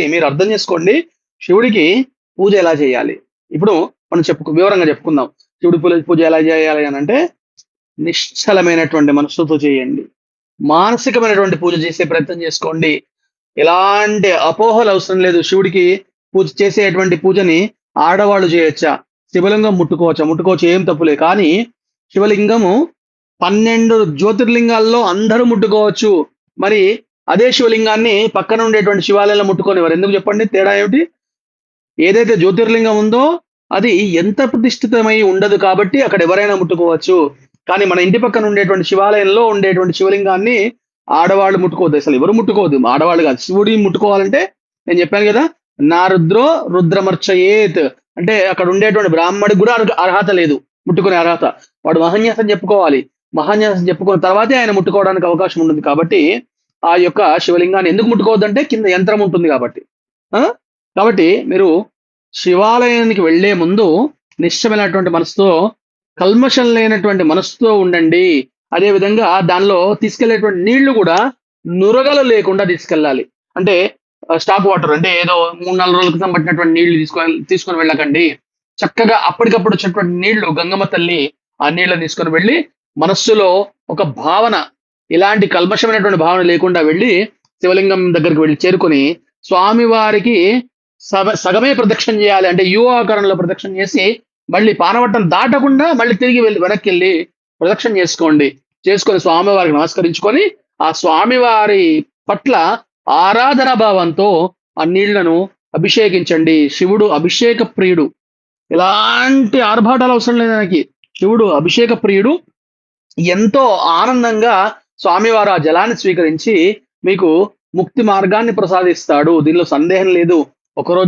మీరు అర్థం చేసుకోండి శివుడికి పూజ ఎలా చేయాలి? ఇప్పుడు మనం చెప్పుకు వివరంగా చెప్పుకుందాం. శివుడి పూజ పూజ ఎలా చేయాలి అని అంటే నిశ్చలమైనటువంటి మనసుతో చేయండి. మానసికమైనటువంటి పూజ చేసే ప్రయత్నం చేసుకోండి. ఎలాంటి అపోహలు అవసరం లేదు. శివుడికి పూజ చేసేటువంటి పూజని ఆడవాళ్ళు చేయొచ్చా? శివలింగం ముట్టుకోవచ్చా? ముట్టుకోవచ్చు ఏం తప్పులే కానీ శివలింగము పన్నెండు జ్యోతిర్లింగాల్లో అందరూ ముట్టుకోవచ్చు. మరి అదే శివలింగాన్ని పక్కన ఉండేటువంటి శివాలయంలో ముట్టుకోనివారు. ఎందుకు చెప్పండి? తేడా ఏమిటి? ఏదైతే జ్యోతిర్లింగం ఉందో అది ఎంత ప్రతిష్ఠితమై ఉండదు కాబట్టి అక్కడ ఎవరైనా ముట్టుకోవచ్చు. కానీ మన ఇంటి పక్కన ఉండేటువంటి శివాలయంలో ఉండేటువంటి శివలింగాన్ని ఆడవాళ్ళు ముట్టుకోవద్దు. అసలు ఎవరు ముట్టుకోవద్దు? ఆడవాళ్ళు కాదు. శివుడి ముట్టుకోవాలంటే నేను చెప్పాను కదా నా రుద్రో రుద్రమర్చయేత్. అంటే అక్కడ ఉండేటువంటి బ్రాహ్మడికి కూడా అర్హత లేదు. ముట్టుకునే అర్హత. వాడు మహన్యాసం చెప్పుకోవాలి. మహన్యాసం చెప్పుకున్న తర్వాతే ఆయన ముట్టుకోవడానికి అవకాశం ఉంటుంది కాబట్టి ఆ యొక్క శివలింగాన్ని ఎందుకు ముట్టుకోవద్దంటే కింద యంత్రం ఉంటుంది కాబట్టి. ఆ? కాబట్టి మీరు శివాలయానికి వెళ్ళే ముందు నిశ్చమైనటువంటి మనసుతో కల్మషం లేనటువంటి మనసుతో ఉండండి. అదే విధంగా దానిలో తీసుకెళ్ళేటువంటి నీళ్ళు కూడా నురగలు లేకుండా తీసుకెళ్ళాలి. అంటే స్టాప్ వాటర్ అంటే ఏదో మూడు నాలుగు రోజుల క్రితం పట్టినటువంటి నీళ్ళు తీసుకొని తీసుకొని వెళ్ళకండి. చక్కగా అప్పటికప్పుడు వచ్చినటువంటి నీళ్ళు గంగమ్మ తల్లి ఆ నీళ్ళని తీసుకొని వెళ్ళి మనస్సులో ఒక భావన ఇలాంటి కల్మషమైనటువంటి భావన లేకుండా వెళ్ళి శివలింగం దగ్గరికి వెళ్ళి చేరుకొని స్వామివారికి సగ సగమే ప్రదక్షిణ చేయాలి. అంటే యు ఆకారంలో ప్రదక్షిణ చేసి మళ్ళీ పానవట్టం దాటకుండా మళ్ళీ తిరిగి వెళ్ళి వెనక్కి వెళ్ళి ప్రదక్షిణ చేసుకోండి. చేసుకొని స్వామివారికి నమస్కరించుకొని ఆ స్వామివారి పట్ల ఆరాధన భావంతో ఆ నీళ్ళను అభిషేకించండి. శివుడు అభిషేక ప్రియుడు. ఎలాంటి ఆర్భాటాలు అవసరం లేదు ఆయనకి. శివుడు అభిషేక ప్రియుడు. ఎంతో ఆనందంగా స్వామివారు ఆ జలాన్ని స్వీకరించి మీకు ముక్తి మార్గాన్ని ప్రసాదిస్తాడు. దీనిలో సందేహం లేదు. ఒకరోజు